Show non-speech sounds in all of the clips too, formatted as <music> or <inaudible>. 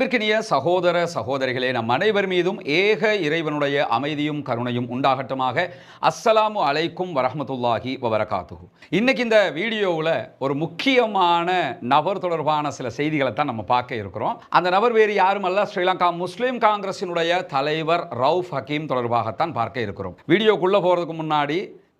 அன்பிற்கினிய சகோதர சகோதரிகளே நம் அனைவர் மீதும் ஏக இறைவனுடைய அமைதியும் கருணையும் உண்டாகட்டுமாக. அஸ்ஸலாமு அலைக்கும் வரஹ்மத்துல்லாஹி வபரகாத்துஹு. இன்னைக்கு இந்த வீடியோவில் ஒரு முக்கியமான நபர் தொடர்பான சில செய்திகளை தான் நம்ம பார்க்க இருக்கிறோம். அந்த நபர் வேறு யாருமல்ல ஸ்ரீலங்கா முஸ்லீம் காங்கிரசினுடைய தலைவர் ரவுஃப் ஹக்கீம் தொடர்பாகத்தான் பார்க்க இருக்கிறோம். வீடியோக்குள்ளே போகிறதுக்கு முன்னாடி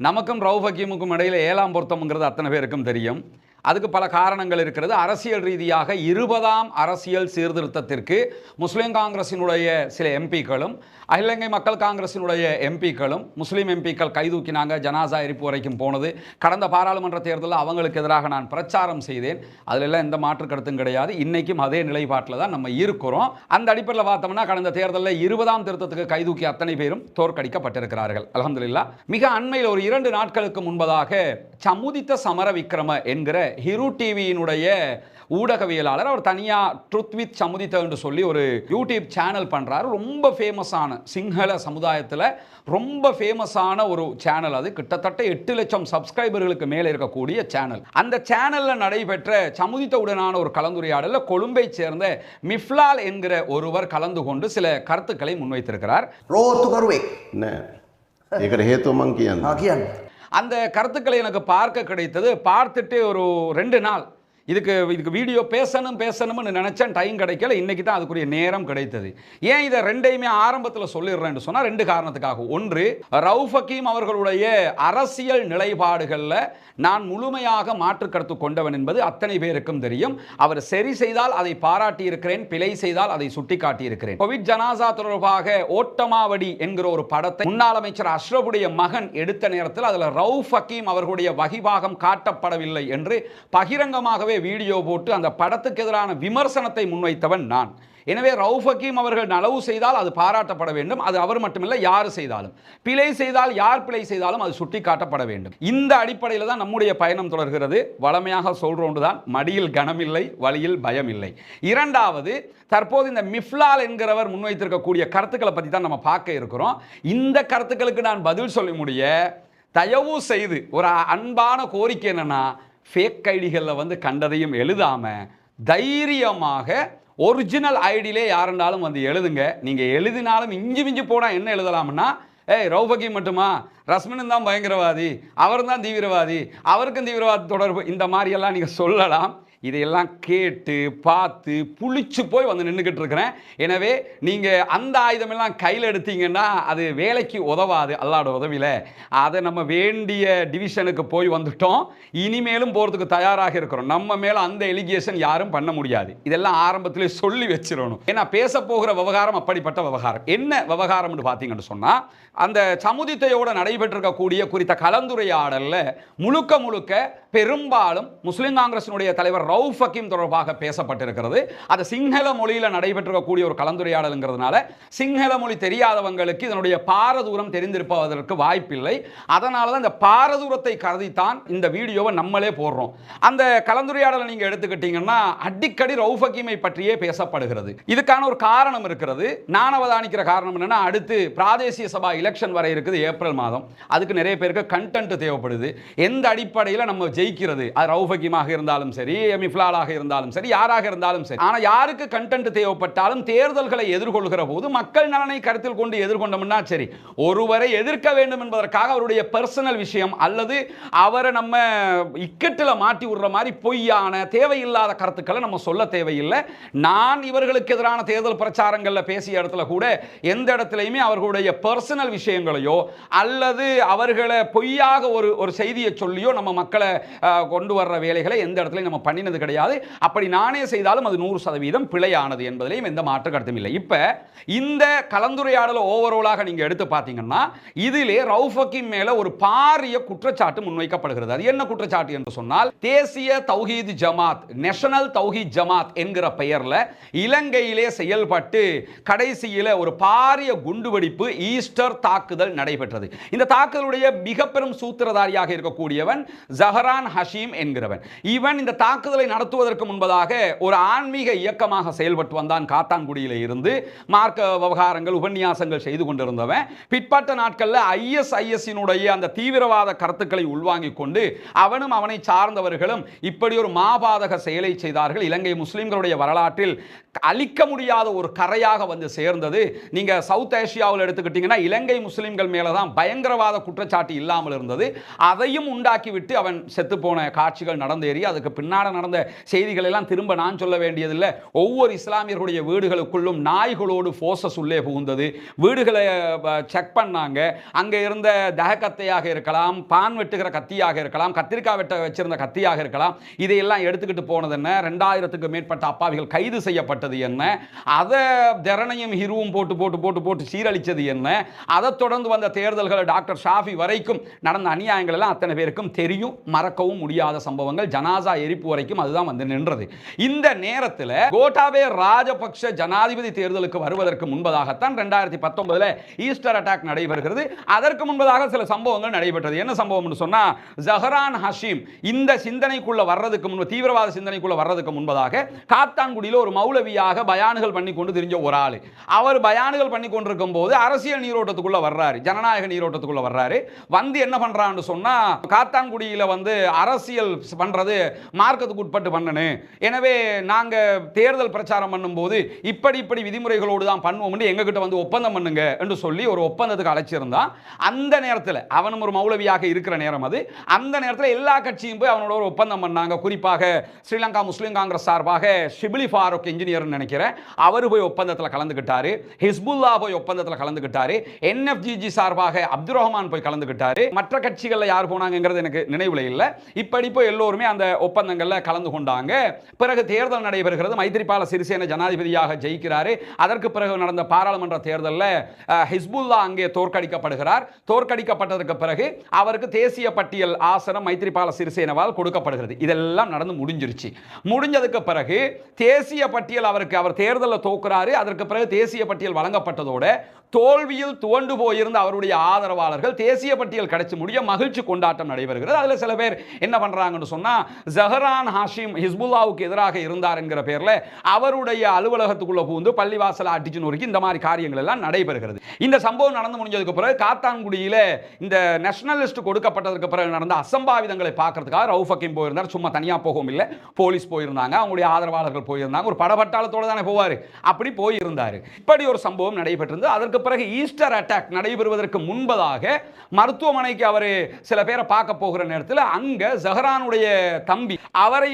நமக்கும் ரவுஃப் ஹக்கீமுக்கும் இடையில ஏழாம் பொருத்தம்ங்கிறது அத்தனை பேருக்கும் தெரியும். அதுக்கு பல காரணங்கள் இருக்கிறது. அரசியல் ரீதியாக இருபதாம் அரசியல் சீர்திருத்தத்திற்கு முஸ்லீம் காங்கிரசினுடைய சில எம்பிக்களும் இலங்கை மக்கள் காங்கிரசினுடைய எம்பிக்களும் முஸ்லீம் எம்பிக்கள் கைதூக்கினாங்க ஜனாசா எரிப்பு வரைக்கும் போனது. கடந்த பாராளுமன்ற தேர்தலில் அவங்களுக்கு எதிராக நான் பிரச்சாரம் செய்தேன். அதிலெல்லாம் எந்த மாற்று கருத்தும் கிடையாது. இன்றைக்கும் அதே நிலைப்பாட்டில் தான் நம்ம இருக்கிறோம். அந்த அடிப்படையில் பார்த்தோம்னா கடந்த தேர்தலில் இருபதாம் திருத்தத்துக்கு கைதூக்கி அத்தனை பேரும் தோற்கடிக்கப்பட்டிருக்கிறார்கள். அலமதுல்லா மிக அண்மையில் ஒரு இரண்டு நாட்களுக்கு முன்பதாக சமுதித்த சமர விக்ரம என்கிற ஹிரு டிவியினுடைய ஊடகவியலாளர் அவர் தனியாக ட்ருத் வித் சமுதித்த என்று சொல்லி ஒரு யூடியூப் சேனல் பண்ணுறாரு ரொம்ப ஃபேமஸான சிங்கள சமுதாயத்தில் ரொம்ப ஃபேமஸான ஒரு சேனல் அது கிட்டத்தட்ட எட்டு லட்சம் சப்ஸ்கிரைபர்களுக்கு மேலே இருக்கக்கூடிய சேனல் அந்த சேனலில் நடைபெற்ற சமுதித்தவுடனான ஒரு கலந்துரையாடலில் கொழும்பை சேர்ந்த மிஃப்லால் என்கிற ஒருவர் கலந்து கொண்டு சில கருத்துக்களை முன்வைத்திருக்கிறார் රෝත්තු කරුවෙක් නෑ ඒකට හේතුව මං කියන්න හා කියන්න. அந்த கருத்துக்களை எனக்கு பார்க்க கிடைத்தது. பார்த்துட்டு ஒரு ரெண்டு நாள். இதுக்கு இதுக்கு வீடியோ பேசணும் பேசணும்னு நினச்சேன் டைம் கிடைக்கல. இன்னைக்கு தான் அதுக்குரிய நேரம் கிடைத்தது. ஏன் இதை ரெண்டையுமே ஆரம்பத்தில் சொல்லிடுறேன்னு சொன்னால் ரெண்டு காரணத்துக்காக. ஒன்று ரவுஃப் ஹக்கீம் அவர்களுடைய அரசியல் நிலைப்பாடுகளில் நான் முழுமையாக மாற்று கருத்து கொண்டவன் என்பது அத்தனை பேருக்கும் தெரியும். அவர் சரி செய்தால் அதை பாராட்டி இருக்கிறேன் பிழை செய்தால் அதை சுட்டி காட்டியிருக்கிறேன் கோவிட் ஜனாசா தொடர்பாக ஓட்டமாவடி என்கிற ஒரு படத்தை முன்னாள் அமைச்சர் அஷ்ரஃபுடைய மகன் எடுத்த நேரத்தில் அதில் ரவுஃப் ஹக்கீம் அவர்களுடைய வகிபாகம் காட்டப்படவில்லை என்று பகிரங்கமாகவே வீடியோ போட்டு அந்த படத்துக்கு எதிரான விமர்சனத்தை முன்வைத்தவன் நான். எனவே ரவுஃப் ஹக்கீம் அவர்கள் நலவு செய்தால் அது பாராட்டப்பட வேண்டும். அது அவர் மட்டுமில்லை யார் செய்தாலும். பிழை செய்தால் யார் பிழை செய்தாலும் அது சுட்டி காட்டப்பட வேண்டும். இந்த அடிப்படையில் தான் நம்முடைய பயணம் தொடர்கிறது. வளமையாக சொல்றோண்டு தான் மடியில் கனமில்லை வழியில் பயம் இல்லை இரண்டாவது தற்போது இந்த மிஃப்லால் என்கிறவர் முன்வைத்திருக்கக்கூடிய கருத்துக்களை பற்றி தான் நம்ம பார்க்க இருக்கிறோம். இந்த கருத்துக்களுக்கு நான் பதில் சொல்ல முடிய தயவு செய்து ஒரு அன்பான கோரிக்கை என்னன்னா ஃபேக் ஐடிகளில் வந்து கண்டதையும் எழுதாமல் தைரியமாக ஒரிஜினல் ஐடியிலே யாருண்டாலும் வந்து எழுதுங்க. நீங்கள் எழுதினாலும் இஞ்சி மிஞ்சி போனால் என்ன எழுதலாம்னா ஏய் ரௌபகி மட்டுமா? ரஸ்மின் தான் பயங்கரவாதி அவர் தான் தீவிரவாதி அவருக்கும் தீவிரவாத தொடர்பு இந்த மாதிரியெல்லாம் நீங்கள் சொல்லலாம். இதையெல்லாம் கேட்டு பார்த்து புளிச்சு போய் வந்து நின்றுக்கிட்டு இருக்கிறேன். எனவே நீங்கள் அந்த ஆயுதமெல்லாம் கையில் எடுத்தீங்கன்னா அது வேலைக்கு உதவாது அல்லாட உதவியில். அதை நம்ம வேண்டிய டிவிஷனுக்கு போய் வந்துட்டோம். இனிமேலும் போகிறதுக்கு தயாராக இருக்கிறோம். நம்ம மேலே அந்த எலிகேஷன் யாரும் பண்ண முடியாது. இதெல்லாம் ஆரம்பத்திலே சொல்லி வச்சிடணும். ஏன்னா பேச போகிற விவகாரம் அப்படிப்பட்ட விவகாரம். என்ன விவகாரம்னு பார்த்தீங்கன்னு சொன்னால் அந்த சமுதித்தையோடு நடைபெற்றிருக்கக்கூடிய குறித்த கலந்துரையாடலில் முழுக்க முழுக்க பெரும்பாலும் முஸ்லீம் காங்கிரஸினுடைய தலைவர் ரவுஃப் ஹக்கீம் தொடர்பாக பேசப்பட்டிருக்கிறது. அது சிங்கள மொழியில் நடைபெற்றிருக்கக்கூடிய ஒரு கலந்துரையாடலுங்கிறதுனால சிங்கள மொழி தெரியாதவங்களுக்கு இதனுடைய பாரதூரம் தெரிந்திருப்பதற்கு வாய்ப்பில்லை. அதனால தான் இந்த பாரதூரத்தை கருதித்தான் இந்த வீடியோவை நம்மளே போடுறோம். அந்த கலந்துரையாடலை நீங்கள் எடுத்துக்கிட்டீங்கன்னா அடிக்கடி ரவுஃப் ஹக்கீமை பற்றியே பேசப்படுகிறது. இதுக்கான ஒரு காரணம் இருக்கிறது. நான் அவதானிக்கிற காரணம் என்னன்னா அடுத்து பிராதேசிய சபா எலெக்ஷன் வர இருக்குது ஏப்ரல் மாதம். அதுக்கு நிறைய பேருக்கு கண்டென்ட் தேவைப்படுது. எந்த அடிப்படையில் நம்ம ஜெயிக்கிறது? அது ரவுஃப் ஹக்கீமாக இருந்தாலும் சரி மிஃப்லாலாக இருந்தாலும் சரி யாராக இருந்தாலும் சரி. ஆனால் யாருக்கு கண்டென்ட் தேவைப்பட்டாலும் தேர்தல்களை எதிர்கொள்கிற போது மக்கள் நலனை கருத்தில் கொண்டு எதிர்கொண்டோம்னா சரி ஒருவரை எதிர்க்க வேண்டும் என்பதற்காக அவருடைய பர்சனல் விஷயம் அல்லது அவரை நம்ம இக்கட்டில் மாட்டி விடுற மாதிரி பொய்யான தேவையில்லாத கருத்துக்களை நம்ம சொல்ல தேவையில்லை. நான் இவர்களுக்கு எதிரான தேர்தல் பிரச்சாரங்களில் பேசிய இடத்துல கூட எந்த இடத்துலையுமே அவர்களுடைய பர்சனல் விஷயங்களையோ அல்லது அவர்களை பொய்யாக ஒரு ஒரு செய்தியை சொல்லியோ நம்ம மக்களை கொண்டு வர்ற வேலைகளை எந்த இடத்துலையும் நம்ம பண்ணினது கிடையாது? அப்படி நானே செய்தாலும் அது நூறு சதவீதம் பிழையானது என்பதிலையும் எந்த மாற்று கருத்தும் இல்லை. இப்போ இந்த கலந்துரையாடலை ஓவராலாக நீங்கள் எடுத்து பார்த்தீங்கன்னா இதிலே ரவுஃபக்கின் மேலே ஒரு பாரிய குற்றச்சாட்டு முன்வைக்கப்படுகிறது. அது என்ன குற்றச்சாட்டு என்று சொன்னால் தேசிய தௌஹீத் ஜமாத் நேஷனல் தௌஹீத் ஜமாத் என்கிற பெயர்ல இலங்கையிலே செயல்பட்டு கடைசியில் ஒரு பாரிய குண்டுவெடிப்பு ஈஸ்டர் தாக்குதல் நடைபெற்றது. இந்த தாக்குதலுடைய மிக பெரும் சூத்திரதாரியாக இருக்கக்கூடியவன் ஜஹரான் ஹஷீம் என்கிறவன். இவன் இந்த தாக்குதல் தாக்குதலை நடத்துவதற்கு முன்பதாக ஒரு ஆன்மீக இயக்கமாக செயல்பட்டு வந்தான் காத்தான்குடியில இருந்து. மார்க்க விவகாரங்கள் உபன்யாசங்கள் செய்து கொண்டிருந்தவன். பிற்பட்ட நாட்களில் ஐஎஸ்ஐஎஸ்ஸினுடைய அந்த தீவிரவாத கருத்துக்களை உள்வாங்கிக் கொண்டு அவனும் அவனை சார்ந்தவர்களும் இப்படி ஒரு மாபாதக செயலை செய்தார்கள். இலங்கை முஸ்லிம்களுடைய வரலாற்றில் அழிக்க முடியாத ஒரு கரையாக வந்து சேர்ந்தது. நீங்க சவுத் ஏஷியாவில் எடுத்துக்கிட்டீங்கன்னா இலங்கை முஸ்லிம்கள் மேலே தான் பயங்கரவாத குற்றச்சாட்டு இல்லாமல் இருந்தது. அதையும் உண்டாக்கிவிட்டு அவன் செத்துப்போன காட்சிகள் நடந்தேறி அதுக்கு பின்னாடி நடந்த செய்திகள் எல்லாம் திரும்ப நான் சொல்ல வேண்டியதில்லை. ஒவ்வொரு இஸ்லாமியர்களுடைய வீடுகளுக்குள்ளும் நாய்களோடு ஃபோர்ஸஸ் உள்ளே புகுந்தது. வீடுகளை செக் பண்ணாங்க. அங்கே இருந்த தகக்கத்தையாக இருக்கலாம் பான் வெட்டுகிற கத்தியாக இருக்கலாம் கத்திரிக்காய் வெட்ட வச்சிருந்த கத்தியாக இருக்கலாம். இதையெல்லாம் எடுத்துக்கிட்டு போனது என்ன? ரெண்டாயிரத்துக்கு மேற்பட்ட அப்பாவிகள் கைது செய்யப்பட்டது என்ன? அதை திறனையும் ஹிருவும் போட்டு போட்டு போட்டு போட்டு சீரழித்தது என்ன? அதை தொடர்ந்து வந்த தேர்தல்கள் டாக்டர் ஷாஃபி வரைக்கும் நடந்த அநியாயங்கள் எல்லாம் அத்தனை பேருக்கும் தெரியும். மறக்கவும் முடியாத சம்பவங்கள். ஜனாசா எரிப்பு வரைக்கும் அதுதான் வந்து நின்றது. இந்த நேரத்தில் கோட்டாபே ராஜபக்ஷ ஜனாதிபதி தேர்தலுக்கு வருவதற்கு முன்பதாகத்தான் ரெண்டாயிரத்தி பத்தொன்பதுல ஈஸ்டர் அட்டாக் நடைபெறுகிறது. அதற்கு முன்பதாக சில சம்பவங்கள் நடைபெற்றது. என்ன சம்பவம்னு சொன்னா ஜஹரான் ஹஷீம் இந்த சிந்தனைக்குள்ள வர்றதுக்கு முன்பு தீவிரவாத சிந்தனைக்குள்ள வர்றதுக்கு முன்பதாக காத்தான்குடியில் ஒரு மௌலவியாக பயானுகள் பண்ணி கொண்டு தெரிஞ்ச ஒரு ஆள். அவர் பயானுகள் பண்ணி கொண்டிருக்கும் போது அரசியல் நீரோட்டத்துக்குள்ள வர்றாரு. ஜனநாயக நீரோட்டத்துக்குள்ள வர்றாரு. வந்து என்ன பண்றான்னு சொன்னா காத்தான்குடியில் வந்து அரசியல் பண்றது மார்க்கத்துக்கு உட்பட்டு பண்ணனு. எனவே நாங்க தேர்தல் பிரச்சாரம் பண்ணும்போது இப்படி இப்படி விதிமுறைகளோடு தான் பண்ணுவோம்னு எங்ககிட்ட வந்து ஒப்பந்தம் பண்ணுங்க என்று சொல்லி ஒரு ஒப்பந்தத்துக்கு அழைச்சிருந்தான் அந்த நேரத்தில் அவனும் ஒரு மௌலவியாக இருக்கிற நேரம் அது. அந்த நேரத்தில் எல்லா கட்சியும் போய் அவனோட ஒரு ஒப்பந்தம் பண்ணாங்க. குறிப்பாக ஸ்ரீலங்கா முஸ்லீம் காங்கிரஸ் சார்பாக ஷிபிலி ஃபாரூக் இன்ஜினியர் நினைக்கிறேன் அவர் போய் ஒப்பந்தத்தில் கலந்துக்கிட்டாரு ஹிஸ்புல்லா போய் ஒப்பந்தத்தில் கலந்துக்கிட்டாரு என்எஃப்ஜிஜி சார்பாக அப்துல் ரஹ்மான் போய் கலந்துக்கிட்டாரு மற்ற கட்சிகளில் யார் போனாங்கங்கிறது எனக்கு நினைவில் இல்லை. இப்படி போய் எல்லோருமே அந்த ஒப்பந்தங்களில் கலந்து கலந்து கொண்டாங்க. பிறகு தேர்தல் நடைபெறுகிறது. மைத்திரிபால சிறிசேன ஜனாதிபதியாக ஜெயிக்கிறாரு. அதற்கு பிறகு நடந்த பாராளுமன்ற தேர்தலில் ஹிஸ்புல்லா அங்கே தோற்கடிக்கப்படுகிறார் தோற்கடிக்கப்பட்டதற்கு பிறகு அவருக்கு தேசிய பட்டியல் ஆசனம் மைத்திரிபால சிறிசேனவால் கொடுக்கப்படுகிறது. இதெல்லாம் நடந்து முடிஞ்சிருச்சு. முடிஞ்சதுக்கு பிறகு தேசிய பட்டியல் அவருக்கு அவர் தேர்தலில் தோக்குறாரு. அதற்கு பிறகு தேசிய பட்டியல் வழங்கப்பட்டதோட தோல்வியில் துவண்டு போயிருந்த அவருடைய ஆதரவாளர்கள் தேசிய பட்டியல் கிடைச்சு முடிய மகிழ்ச்சி கொண்டாட்டம் நடைபெறுகிறது. அதில் சில பேர் என்ன பண்ணுறாங்கன்னு சொன்னால் ஜஹரான் ஹாஷிம் ஹிஸ்புல்லாவுக்கு எதிராக இருந்தார் என்கிற பேர்ல அவருடைய அலுவலகத்துக்குள்ள புகுந்து பள்ளிவாசல அடிச்சு நொறுக்கி இந்த மாதிரி காரியங்கள் எல்லாம் நடைபெறுகிறது. இந்த சம்பவம் நடந்து முடிஞ்சதுக்கு பிறகு காத்தான்குடியில இந்த நேஷனலிஸ்ட் கொடுக்கப்பட்டதற்கு பிறகு நடந்த அசம்பாவிதங்களை பார்க்கறதுக்காக ரவுஃப் போயிருந்தார். சும்மா தனியாக போகவும் இல்லை. போலீஸ் போயிருந்தாங்க. அவங்களுடைய ஆதரவாளர்கள் போயிருந்தாங்க. ஒரு படபட்டாளத்தோடு தானே போவார். அப்படி போயிருந்தார். இப்படி ஒரு சம்பவம் நடைபெற்றிருந்தது. அதற்கு பிறகு ஈஸ்டர் அட்டாக் நடைபெறுவதற்கு முன்பதாக மருத்துவமனைக்கு அவர் சில பேரை பார்க்க போகிற நேரத்தில் அங்க ஜஹரானுடைய தம்பி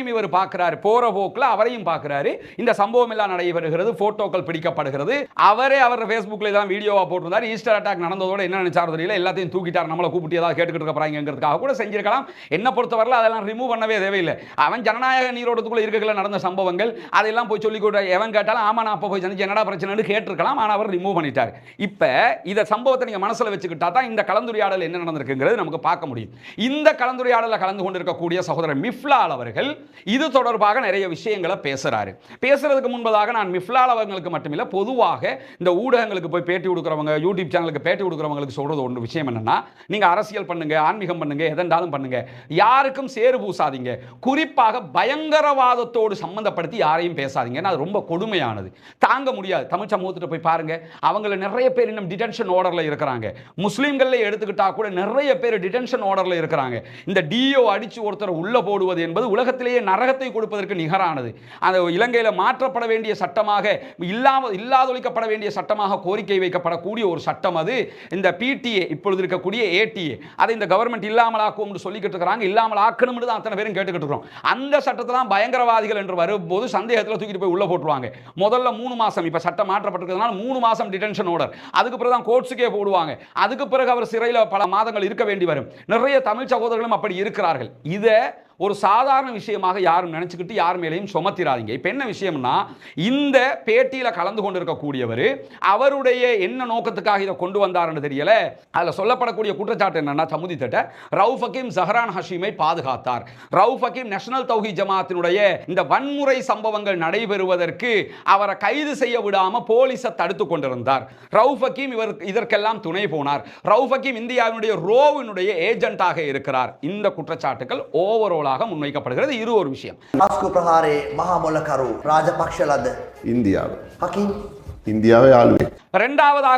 அவரையும் இவர் பார்க்கிறாரு. போற போக்குல அவரையும் பார்க்கிறாரு. இந்த சம்பவம் எல்லாம் நடைபெறுகிறது. போட்டோக்கள் பிடிக்கப்படுகிறது. அவரே அவர் ஃபேஸ்புக்கில் தான் வீடியோவா போட்டிருந்தார். ஈஸ்டர் அட்டாக் நடந்ததோட என்ன நினைச்சார் தெரியல. எல்லாத்தையும் தூக்கிட்டார். நம்மளை கூப்பிட்டு ஏதாவது கேட்டுக்கிட்டு இருக்கிறாங்க கூட செஞ்சிருக்கலாம். என்ன பொறுத்தவரையில் அதெல்லாம் ரிமூவ் பண்ணவே தேவையில்லை. அவன் ஜனநாயக நீரோட்டத்துக்குள்ள இருக்கல நடந்த சம்பவங்கள் அதெல்லாம் போய் சொல்லி கூட. எவன் கேட்டாலும் ஆமா நான் அப்போ போய் சந்திச்சு என்னடா பிரச்சனைன்னு கேட்டிருக்கலாம். ஆனால் அவர் ரிமூவ் பண்ணிட்டார். இப்போ இந்த சம்பவத்தை நீங்க மனசுல வச்சுக்கிட்டா தான் இந்த கலந்துரையாடல் என்ன நடந்திருக்குங்கிறது நமக்கு பார்க்க முடியும். இந்த கலந்துரையாடலில் கலந்து கொண்டிருக்கக்கூடிய சகோதரர் மிஃப்லால் அவர்கள் இது தொடர்பாக நிறைய விஷயங்களை பேசுறாரு. பேசுறதுக்கு முன்பதாக நான் மிஃப்லால் மட்டுமில்லை பொதுவாக இந்த ஊடகங்களுக்கு போய் பேட்டி கொடுக்குறவங்க யூடியூப் சேனலுக்கு பேட்டி கொடுக்குறவங்களுக்கு சொல்கிறது ஒன்று விஷயம் என்னென்னா நீங்கள் அரசியல் பண்ணுங்க ஆன்மீகம் பண்ணுங்க எதென்றாலும் பண்ணுங்கள் யாருக்கும் சேறு பூசாதீங்க. குறிப்பாக பயங்கரவாதத்தோடு சம்பந்தப்படுத்தி யாரையும் பேசாதீங்க. ஏன்னா அது ரொம்ப கொடுமையானது. தாங்க முடியாது. தமிழ் சமூகத்திட்ட போய் பாருங்க. அவங்கள நிறைய பேர் இன்னும் டிடென்ஷன் ஆர்டரில் இருக்கிறாங்க. முஸ்லீம்களில் எடுத்துக்கிட்டா கூட நிறைய பேர் டிடென்ஷன் ஆர்டரில் இருக்கிறாங்க. இந்த டிஓ அடிச்சு ஒருத்தரை உள்ள போடுவது என்பது உலகத்திலே உலகத்திலேயே நரகத்தை கொடுப்பதற்கு நிகரானது. அந்த இலங்கையில் மாற்றப்பட வேண்டிய சட்டமாக இல்லாமல் இல்லாதொழிக்கப்பட வேண்டிய சட்டமாக கோரிக்கை வைக்கப்படக்கூடிய ஒரு சட்டம் அது. இந்த பிடிஏ இப்பொழுது இருக்கக்கூடிய ஏடிஏ அதை இந்த கவர்மெண்ட் இல்லாமல் ஆக்கும்னு சொல்லிக்கிட்டு இருக்கிறாங்க. இல்லாமல் ஆக்கணும்னு தான் அத்தனை பேரும் கேட்டுக்கிட்டு இருக்கிறோம். அந்த சட்டத்தை தான் பயங்கரவாதிகள் என்று வரும்போது சந்தேகத்தில் தூக்கிட்டு போய் உள்ளே போட்டுருவாங்க. முதல்ல மூணு மாசம் இப்ப சட்டம் மாற்றப்பட்டிருக்கிறதுனால மூணு மாசம் டிடென்ஷன் ஆர்டர் அதுக்கு பிறகு தான் கோர்ட்ஸுக்கே போடுவாங்க. அதுக்கு பிறகு அவர் சிறையில் பல மாதங்கள் இருக்க வேண்டி வரும். நிறைய தமிழ் சகோதரர்களும் அப்படி இருக்கிறார்கள். இதை ஒரு சாதாரண விஷயமாக யாரும் நினச்சிக்கிட்டு யார் மேலேயும் சுமத்திராதீங்க. இப்போ என்ன விஷயம்னா இந்த பேட்டியில் கலந்து கொண்டிருக்கக்கூடியவர் அவருடைய என்ன நோக்கத்துக்காக இதை கொண்டு வந்தார்னு தெரியல. அதில் சொல்லப்படக்கூடிய குற்றச்சாட்டு என்னன்னா சமுதி தட்ட ரவுஃப் ஹக்கீம் ஜஹரான் ஹஷீமை பாதுகாத்தார். ரவுஃப் ஹக்கீம் நேஷனல் தௌஹி ஜமாத்தினுடைய இந்த வன்முறை சம்பவங்கள் நடைபெறுவதற்கு அவரை கைது செய்ய விடாம போலீஸை தடுத்து கொண்டிருந்தார். ரவுஃப் ஹக்கீம் இவர் இதற்கெல்லாம் துணை போனார். ரவுஃப் ஹக்கீம் இந்தியாவினுடைய ரோவினுடைய ஏஜென்ட்டாக இருக்கிறார். இந்த குற்றச்சாட்டுகள் ஓவரோலாக எதிராக முன்வைக்கப்படுகிறது. இது ஒரு விஷயம். பிரகாரே மகாமொல்லகரு ராஜபக்ஷலது இந்தியாவை.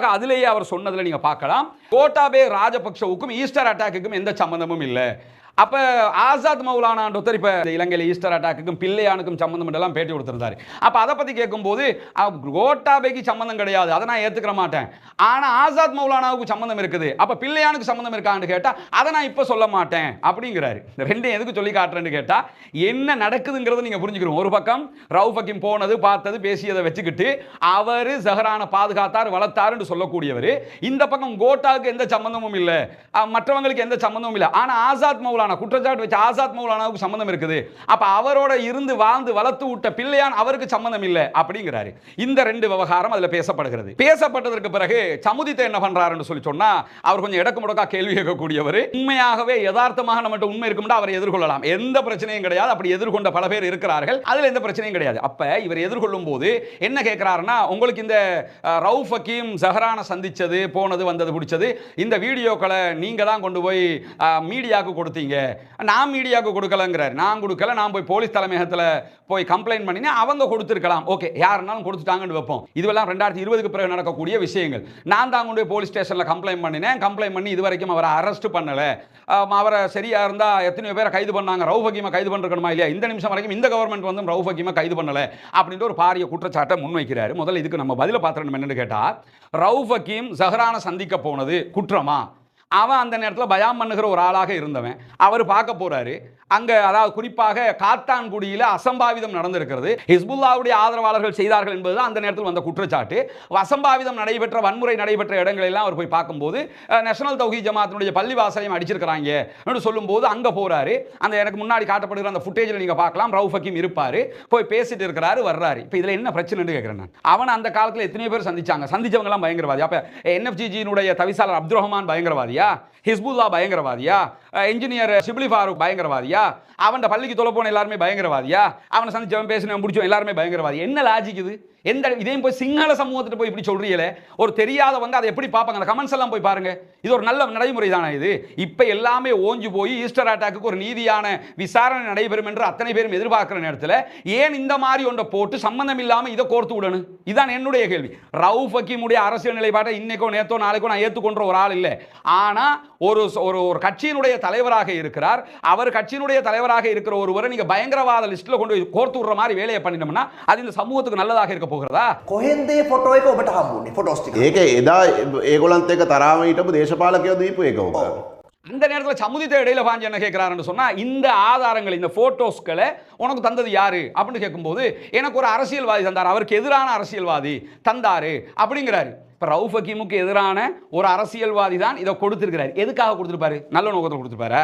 அதிலேயே அவர் சொன்னதுல நீங்க பார்க்கலாம். கோட்டாபே ராஜபக்ஷவுக்கும் ஈஸ்டர் அட்டாக்குக்கும் எந்த சம்மந்தமும் இல்லை. அப்போ ஆசாத் மௌலானான்ற ஒருத்தர் இப்போ இந்த இலங்கையில் ஈஸ்டர் அட்டாக்குக்கும் பிள்ளையானுக்கும் சம்மந்தம் எல்லாம் பேட்டி கொடுத்துருந்தாரு. அப்போ அதை பற்றி கேட்கும்போது கோட்டாபைக்கு சம்மந்தம் கிடையாது. அதை நான் ஏத்துக்கிற மாட்டேன். ஆனால் ஆசாத் மௌலானாவுக்கு சம்மந்தம் இருக்குது. அப்போ பிள்ளையானுக்கு சம்மந்தம் இருக்கான்னு கேட்டால் அதை நான் இப்போ சொல்ல மாட்டேன் அப்படிங்கிறாரு. இந்த ரெண்டையும் எதுக்கு சொல்லி காட்டுறேன்னு கேட்டால் என்ன நடக்குதுங்கிறத நீங்க புரிஞ்சுக்கிறோம் ஒரு பக்கம் ரவுஃப் ஹக்கீம் போனது பார்த்தது பேசியதை வச்சுக்கிட்டு அவர் ஜஹரான பாதுகாத்தார் வளர்த்தாருன்னு சொல்லக்கூடியவர். இந்த பக்கம் கோட்டாவுக்கு எந்த சம்மந்தமும் இல்லை. மற்றவங்களுக்கு எந்த சம்மந்தமும் இல்லை. ஆனால் ஆசாத் மௌலானா மௌலானா குற்றச்சாட்டு வச்ச ஆசாத் மௌலானாவுக்கு சம்மந்தம் இருக்குது. அப்போ அவரோட இருந்து வாழ்ந்து வளர்த்து விட்ட பிள்ளையான் அவருக்கு சம்மந்தம் இல்லை அப்படிங்கிறாரு. இந்த ரெண்டு விவகாரம் அதில் பேசப்படுகிறது. பேசப்பட்டதற்கு பிறகு சமுதித்தை என்ன பண்ணுறாருன்னு சொல்லி சொன்னால் அவர் கொஞ்சம் இடக்கு முடக்கா கேள்வி கேட்கக்கூடியவர். உண்மையாகவே யதார்த்தமாக நம்மகிட்ட உண்மை இருக்கும்னா அவரை எதிர்கொள்ளலாம். எந்த பிரச்சனையும் கிடையாது. அப்படி எதிர்கொண்ட பல பேர் இருக்கிறார்கள். அதில் எந்த பிரச்சனையும் கிடையாது. அப்போ இவர் எதிர்கொள்ளும் போது என்ன கேட்குறாருன்னா உங்களுக்கு இந்த ரவுஃப் ஹக்கீம் ஜஹரானை சந்தித்தது போனது வந்தது பிடிச்சது. இந்த வீடியோக்களை நீங்கள் தான் கொண்டு போய் மீடியாவுக்கு கொடுத்தீங்க. நான் மீடியாவுக்கு கொடுக்கலங்கிறார். நான் கொடுக்கல நான் போய் போலீஸ் தலைமையகத்தில் போய் கம்ப்ளைண்ட் பண்ணினேன். அவங்க கொடுத்துருக்கலாம். ஓகே யாருனாலும் கொடுத்துட்டாங்கன்னு வைப்போம். இதுவெல்லாம் ரெண்டாயிரத்தி இருபதுக்கு பிறகு நடக்கக்கூடிய விஷயங்கள். நான் தான் கொண்டு போய் போலீஸ் ஸ்டேஷனில் கம்ப்ளைண்ட் பண்ணினேன். கம்ப்ளைண்ட் பண்ணி இது வரைக்கும் அவரை அரெஸ்ட் பண்ணலை. அவரை சரியாக இருந்தால் எத்தனையோ பேரை கைது பண்ணாங்க. ரவுஃபகிமா கைது பண்ணிருக்கணுமா இல்லையா? இந்த நிமிஷம் வரைக்கும் இந்த கவர்மெண்ட் வந்து ரவுஃபகிமா கைது பண்ணலை அப்படின்ற ஒரு பாரிய குற்றச்சாட்டை முன்வைக்கிறாரு. முதல்ல இதுக்கு நம்ம பதில பாத்திரம் என்னன்னு கேட்டால் ரவுஃப் ஹக்கீம் சந்திக்க போனது குற்றமா? அவன் அந்த நேரத்தில் பயாம் பண்ணுகிற ஒரு ஆளாக இருந்தவன். அவர் பார்க்க போறாரு. அங்கே அதாவது குறிப்பாக காத்தான்குடியில் அசம்பாவிதம் நடந்திருக்கிறது. ஹிஸ்புல்லாவுடைய ஆதரவாளர்கள் செய்தார்கள் என்பது அந்த நேரத்தில் வந்த குற்றச்சாட்டு. அசம்பாவிதம் நடைபெற்ற வன்முறை நடைபெற்ற இடங்களெல்லாம் அவர் போய் பார்க்கும்போது நேஷனல் தௌஹி ஜமாத்தினுடைய பள்ளி வாசலையும் அடிச்சிருக்கிறாங்க. அப்படின்னு சொல்லும்போது அங்கே போகிறாரு அந்த எனக்கு முன்னாடி காட்டப்படுகிற அந்த ஃபுட்டேஜில் நீங்கள் பார்க்கலாம். ரவுஃப் ஹக்கீம் இருப்பார். போய் பேசிட்டு இருக்கிறாரு வர்றாரு. இப்போ இதில் என்ன பிரச்சனைன்னு கேட்குறேன் நான். அவன் அந்த காலத்தில் எத்தனையோ பேர் சந்திச்சாங்க. சந்திச்சவங்கலாம் பயங்கரவாதி. அப்போ என்எஃப்ஜிஜியினுடைய தவிசாளர் அப்துல் ரஹ்மான் பயங்கரவாதியா? ஹிஸ்புல்லா பயங்கரவாதியா. இன்ஜினியர் ஷிப்லி ஃபாரூக் பயங்கரவாதியா. அவன் பள்ளிக்கு தொலை போன எல்லாருமே பயங்கரவாதியா. அவனை சந்திச்சவன் பேசினவன் பிடிச்சவன் எல்லாருமே பயங்கரவாதி. என்ன லாஜிக் இது? எந்த இதையும் போய் சிங்கள சமூகத்திட்ட போய் இப்படி சொல்றீங்களே? ஒரு தெரியாத வந்து அதை எப்படி பார்ப்பாங்க? அந்த கமெண்ட்ஸ் எல்லாம் போய் பாருங்க. இது ஒரு நல்ல நடைமுறை தானே இது? இப்போ எல்லாமே ஓஞ்சு போய் ஈஸ்டர் அட்டாக்கு ஒரு நீதியான விசாரணை நடைபெறும் என்று அத்தனை பேரும் எதிர்பார்க்கிற நேரத்தில் ஏன் இந்த மாதிரி ஒன்றை போட்டு சம்மந்தம் இல்லாமல் இதை கோர்த்து விடணும்? இதான் என்னுடைய கேள்வி. ரவுஃப் ஹக்கீமுடைய அரசியல் நிலைப்பாட்டை இன்னைக்கோ நேத்தோ நாளைக்கோ நான் ஏற்றுக்கொண்ட ஒரு ஆள் இல்லை. ஆனால் ஒரு ஒரு ஒரு கட்சியினுடைய தலைவராக இருக்கிறார் அவர் கட்சியினுடைய தலைவராக இருக்கிற ஒருவரை நீங்க பயங்கரவாத லிஸ்ட்ல கொண்டு போய் கோர்த்து விடுற மாதிரி வேலையை பண்ணிட்டோம்னா அது இந்த சமூகத்துக்கு நல்லதாக இருக்க போகிறதா කොහෙන්දේ ෆොටෝ එක ඔබට හම්බුන්නේ ෆොටෝස්ටික ඒක එදා ඒගොලන්ත එක තරාම හිටපු දේශපාලකයෝ දීපු එක ඔබ. அந்த நேரத்தில் சமுதித்த இடையில பாஞ்சு என்ன கேட்கிறாருன்னு சொன்னா இந்த ஆதாரங்கள் இந்த போட்டோஸ்களை உனக்கு தந்தது யாரு அப்படின்னு கேட்கும்போது எனக்கு ஒரு அரசியல்வாதி தந்தார் அவருக்கு எதிரான அரசியல்வாதி தந்தாரு அப்படிங்கிறாரு இப்போ ரவுஃப் ஹக்கீமுக்கு எதிரான ஒரு அரசியல்வாதி தான் இதை கொடுத்துருக்கிறாரு எதுக்காக கொடுத்துருப்பாரு நல்ல நோக்கத்தில் கொடுத்துருப்பாரா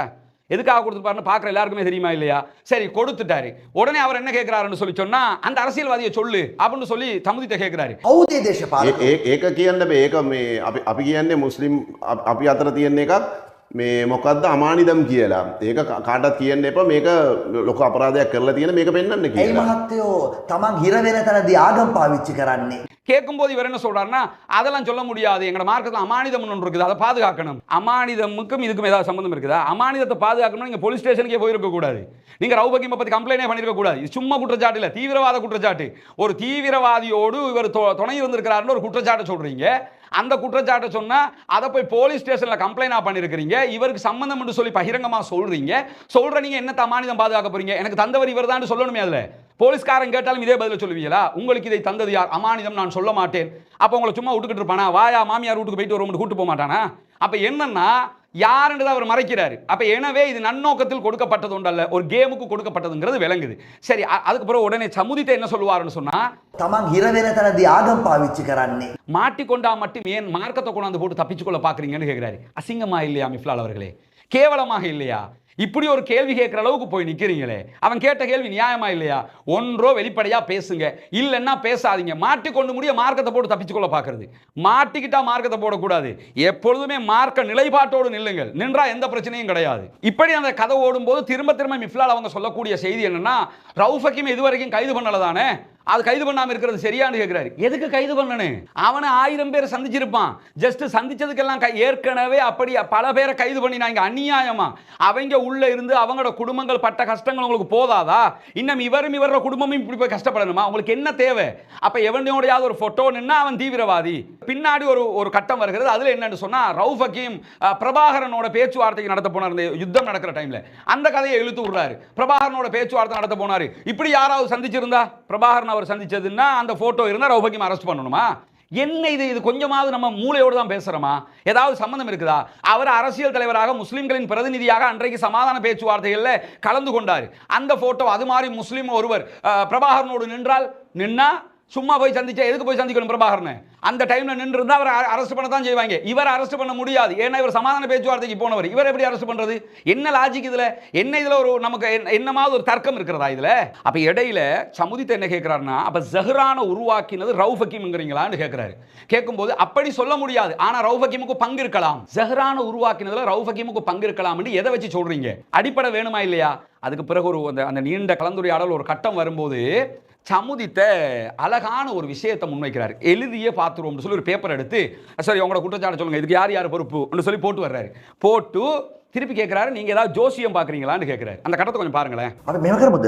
எதுக்காக கொடுத்துருப்பாருன்னு பார்க்குற எல்லாருக்குமே தெரியுமா இல்லையா சரி கொடுத்துட்டாரு உடனே அவர் என்ன கேட்கிறாருன்னு சொல்லி சொன்னா அந்த அரசியல்வாதியை சொல்லு அப்படின்னு சொல்லி சமுதித்த கேட்கிறாரு කවුදේ ඒ- දේශපාලක ඒ- ඒක කියන්න බෑ. ඒක මේ අපි අපි කියන්නේ මුස්ලිම් අප- අපි අතර තියෙන එකක් මේ මොකක්ද අමානිදම් කියලා. ඒක කා- කාටත් කියන්න එපා මේක ලොකු අපරාධයක් කරලා තියෙන මේක පෙන්වන්න ඇයි කියලා. මහත්තයෝ තමන් හිරවෙන තැනදී ආගම් පාවිච්චි කරන්නේ கேட்கும்போது இவர் என்ன சொல்கிறாருன்னா அதெல்லாம் சொல்ல முடியாது. எங்களோட மார்க்கத்தில் அமானிதம் ஒன்று இருக்குது. அதை பாதுகாக்கணும். அமானிதமுக்கும் இதுக்கும் ஏதாவது சம்மந்தம் இருக்குதா? அமானிதத்தை பாதுகாக்கணும் நீங்கள் போலீஸ் ஸ்டேஷனுக்கே போயிருக்கக்கூடாது நீங்கள் ரவுபகிமை பற்றி கம்ப்ளைண்டே பண்ணியிருக்கக்கூடாது இது சும்மா குற்றச்சாட்டு இல்லை தீவிரவாத குற்றச்சாட்டு. ஒரு தீவிரவாதியோடு இவர் தொ- துணை இருந்திருக்கிறாருன்னு ஒரு குற்றச்சாட்டை சொல்கிறீங்க அந்த குற்றச்சாட்டை சொன்னால் அதை போய் போலீஸ் ஸ்டேஷனில் கம்ப்ளைண்ட் பண்ணியிருக்கிறீங்க இவருக்கு சம்மந்தம் என்று சொல்லி பகிரங்கமாக சொல்கிறீங்க சொல்கிற நீங்கள் என்ன தமானிதம் பாதுகாக்க போகிறீங்க எனக்கு தந்தவர் இவர் தான் சொல்லணுமே அதில். போலீஸ்காரன் கேட்டாலும் இதே பதில சொல்லுவீங்களா? உங்களுக்கு இதை தந்தது யார்? அமானிதம் நான் சொல்ல மாட்டேன். அப்போ உங்களை சும்மா விட்டுக்கிட்டு இருப்பானா? வாயா மாமியார் வீட்டுக்கு போயிட்டு வருவோம்னு கூட்டு போக மாட்டானா? அப்போ என்னன்னா யாருன்றதை அவர் மறைக்கிறாரு. அப்போ எனவே இது நன்னோக்கத்தில் கொடுக்கப்பட்டது உண்டல்ல ஒரு கேமுக்கு கொடுக்கப்பட்டதுங்கிறது விளங்குது. சரி அதுக்கப்புறம் உடனே சமுதித்த என்ன சொல்லுவாருன்னு சொன்னா தமாங் இரவேன தனது மாட்டிக்கொண்டா மட்டும் ஏன் மார்க்கத்தை கொண்டாந்து போட்டு தப்பிச்சுக்கொள்ள பார்க்குறீங்கன்னு கேட்குறாரு அசிங்கமா இல்லையா மிஃப்லால் அவர்களே? கேவலமாக இல்லையா? இப்படி ஒரு கேள்வி கேட்குற அளவுக்கு போய் நிற்கிறீங்களே அவன் கேட்ட கேள்வி நியாயமா இல்லையா? ஒன்றோ வெளிப்படையாக பேசுங்க. இல்லைன்னா பேசாதீங்க. மாட்டிக்கொண்டு முடிய மார்க்கத்தை போட்டு தப்பிச்சுக்கொள்ள பார்க்கறது. மாட்டிக்கிட்டா மார்க்கத்தை போடக்கூடாது. எப்பொழுதுமே மார்க்க நிலைப்பாட்டோடு நில்லுங்கள். நின்றா எந்த பிரச்சனையும் கிடையாது. இப்படி அந்த கதை ஓடும்போது திரும்ப திரும்ப மிஃப்லால் அவங்க சொல்லக்கூடிய செய்தி என்னன்னா ரவுஃபக்கிம் இதுவரைக்கும் கைது பண்ணல தானே? அது கைது பண்ணாமல் இருக்கிறது சரியான்னு கேட்குறாரு எதுக்கு கைது பண்ணனு? அவனை ஆயிரம் பேர் சந்திச்சிருப்பான். ஜஸ்ட் சந்திச்சதுக்கெல்லாம் கை- ஏற்கனவே அப்படி பல பேரை கைது பண்ணினாங்க. அநியாயமா. அவங்க உள்ள இருந்து அவங்களோட குடும்பங்கள் பட்ட கஷ்டங்கள் உங்களுக்கு போதாதா? இன்னும் இவரும் இவரோட குடும்பமும் இப்படி போய் கஷ்டப்படணுமா? உங்களுக்கு என்ன தேவை? அப்போ எவனையோடையாவது ஒரு ஃபோட்டோ நின்னா அவன் தீவிரவாதி. பின்னாடி ஒரு ஒரு கட்டம் வருகிறது. அதில் என்னன்னு சொன்னால் ரவுஃப் ஹக்கீம் பிரபாகரனோட பேச்சுவார்த்தைக்கு நடத்த போனார். இந்த யுத்தம் நடக்கிற டைமில் அந்த கதையை இழுத்து விடுறாரு. பிரபாகரனோட பேச்சுவார்த்தை நடத்த போனார். இப்படி யாராவது சந்திச்சிருந்தா? பிரபாகரன் அவர் சந்திச்சதுன்னா அந்த போட்டோ இருந்தால் ரவுஃப் அரெஸ்ட் பண்ணணுமா? என்ன இது? இது கொஞ்சமாவது நம்ம மூளையோடு தான் பேசுகிறோமா ஏதாவது சம்மந்தம் இருக்குதா? அவர் அரசியல் தலைவராக முஸ்லீம்களின் பிரதிநிதியாக அன்றைக்கு சமாதான பேச்சுவார்த்தைகளில் கலந்து கொண்டார். அந்த ஃபோட்டோ அது மாதிரி முஸ்லீம் ஒருவர் பிரபாகரனோடு நின்றால் நின்னா சும்மா போய் சந்திச்சா எதுக்கு போய் சந்திக்கணும் பிரபாகரன்? அந்த டைம்ல நின்று இருந்தா அவர் அரெஸ்ட் பண்ண தான் செய்வாங்க. இவர் அரெஸ்ட் பண்ண முடியாது. ஏன்னா இவர் சமாதான பேச்சுவார்த்தைக்கு போனவர். இவர் எப்படி அரெஸ்ட் பண்றது? என்ன லாஜிக் இதுல? என்ன இதுல ஒரு நமக்கு என்ன- என்னமாவது ஒரு தர்க்கம் இருக்கிறதா இதுல? அப்ப இடையில சமுதித்த என்ன கேட்கிறாருன்னா அப்ப ஜஹ்ரான உருவாக்கினது ரவுஃப் ஹக்கீம்ங்கிறீங்களான்னு கேட்கிறாரு கேட்கும்போது அப்படி சொல்ல முடியாது. ஆனா ரவுஃப் ஹக்கீமுக்கு பங்கு இருக்கலாம். ஜஹ்ரான உருவாக்கினதுல ரவுஃப் ஹக்கீமுக்கு பங்கு இருக்கலாம்னு எதை வச்சு சொல்றீங்க? அடிப்படை வேணுமா இல்லையா? அதுக்கு பிறகு ஒரு அந்த- அந்த நீண்ட கலந்துரையாடல் ஒரு கட்டம் வரும்போது சமுதித்த அழகான ஒரு விஷயத்தை முன்வைக்கிறார் எழுதியே பார்த்துருவோம்னு சொல்லி ஒரு பேப்பர் எடுத்து சரி உங்களோட குற்றச்சாட்டு சொல்லுங்க இதுக்கு யார் யார் பொறுப்பு சொல்லி போட்டு வர்றாரு போட்டு திருப்பி கேட்குறாரு நீங்க ஏதாவது ஜோசியம் பார்க்குறீங்களான்னு கேட்குறாரு அந்த கட்டத்தை கொஞ்சம் பாருங்களேன் අපි මෙම කරමුද